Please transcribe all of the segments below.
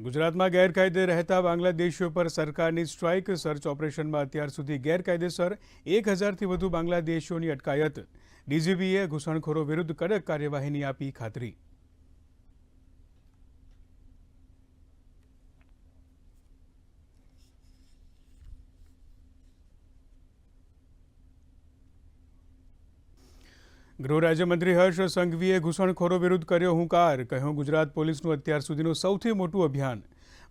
ગુજરાતમાં ગેરકાયદે રહેતા બાંગ્લાદેશીઓ પર સરકારની સ્ટ્રાઇક સર્ચ ઓપરેશનમાં અત્યાર સુધી ગેરકાયદેસર એક હજારથી વધુ બાંગ્લાદેશીઓની અટકાયત. ડીજીપીએ ઘૂસણખોરો વિરુદ્ધ કડક કાર્યવાહીની આપી ખાતરી. ગૃહ રાજ્યમંત્રી હર્ષ સંઘવીએ ઘૂસણખોરો વિરુદ્ધ કર્યો હુંકાર. કહ્યું, ગુજરાત પોલીસનું અત્યાર સુધીનું સૌથી મોટું અભિયાન.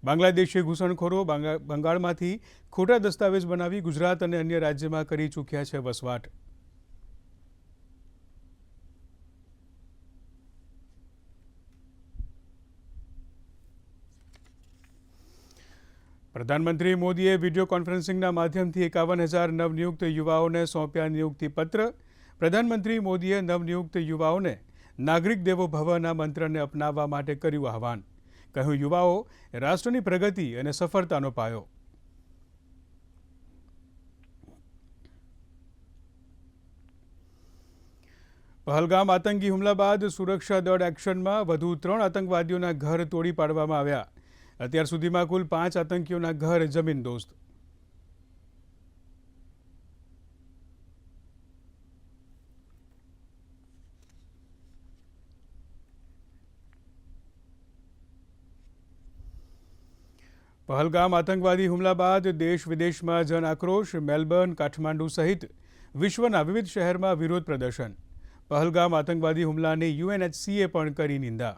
બાંગ્લાદેશી ઘૂસણખોરો બાંગા- બંગાળમાંથી ખોટા દસ્તાવેજ બનાવી ગુજરાત અને અન્ય રાજ્યમાં કરી ચૂક્યા છે વસવાટ. પ્રધાનમંત્રી મોદીએ વીડિયો કોન્ફરન્સિંગના માધ્યમથી એકાવન હજાર નવનિયુક્ત યુવાઓને સોંપ્યા નિયુક્તિ પત્ર પ્રધાનમંત્રી મોદીએ નવનિયુક્ત યુવાઓને નાગરિક દેવો ભવના મંત્રને અપનાવવા માટે કર્યું આહવાન. કહ્યું, યુવાઓ, રાષ્ટ્રની પ્રગતિ અને સફળતાનો પાયો. પહલગામ આતંકી હુમલા બાદ સુરક્ષા દળ એક્શનમાં વધુ ત્રણ આતંકવાદીઓના ઘર તોડી પાડવામાં આવ્યા. અત્યાર સુધીમાં કુલ પાંચ આતંકીઓના ઘર જમીનદોસ્ત પહલગામ આતંકવાદી હુમલા બાદ દેશ વિદેશમાં જન આક્રોશ મેલબર્ન, કાઠમાંડુ સહિત વિશ્વના વિવિધ શહેરમાં વિરોધ પ્રદર્શન. પહલગામ આતંકવાદી હુમલાની યુએનએચસીએ પણ કરી નિંદા.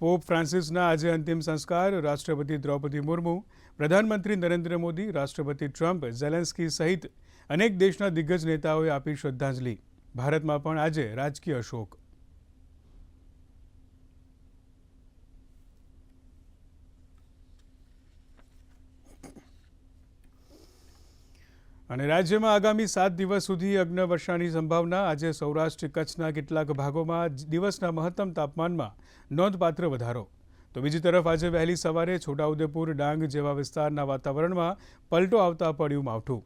પોપ ફ્રાન્સિસના આજે અંતિમ સંસ્કાર, રાષ્ટ્રપતિ દ્રૌપદી મુર્મુ, પ્રધાનમંત્રી નરેન્દ્ર મોદી, રાષ્ટ્રપતિ ટ્રમ્પ, ઝેલેન્સ્કી સહિત અનેક દેશના દિગ્ગજ નેતાઓએ આપી શ્રદ્ધાંજલિ. ભારતમાં પણ આજે રાજકીય શોક. અને રાજ્યમાં આગામી સાત દિવસ સુધી અગ્નવર્ષાની સંભાવના. આજે સૌરાષ્ટ્ર કચ્છના કેટલાક ભાગોમાં દિવસના મહત્તમ તાપમાનમાં નોંધપાત્ર વધારો. તો બીજી તરફ આજે વહેલી સવારે છોટાઉદેપુર ડાંગ જેવા વિસ્તારના વાતાવરણમાં પલટો આવતા પડ્યું માવઠું.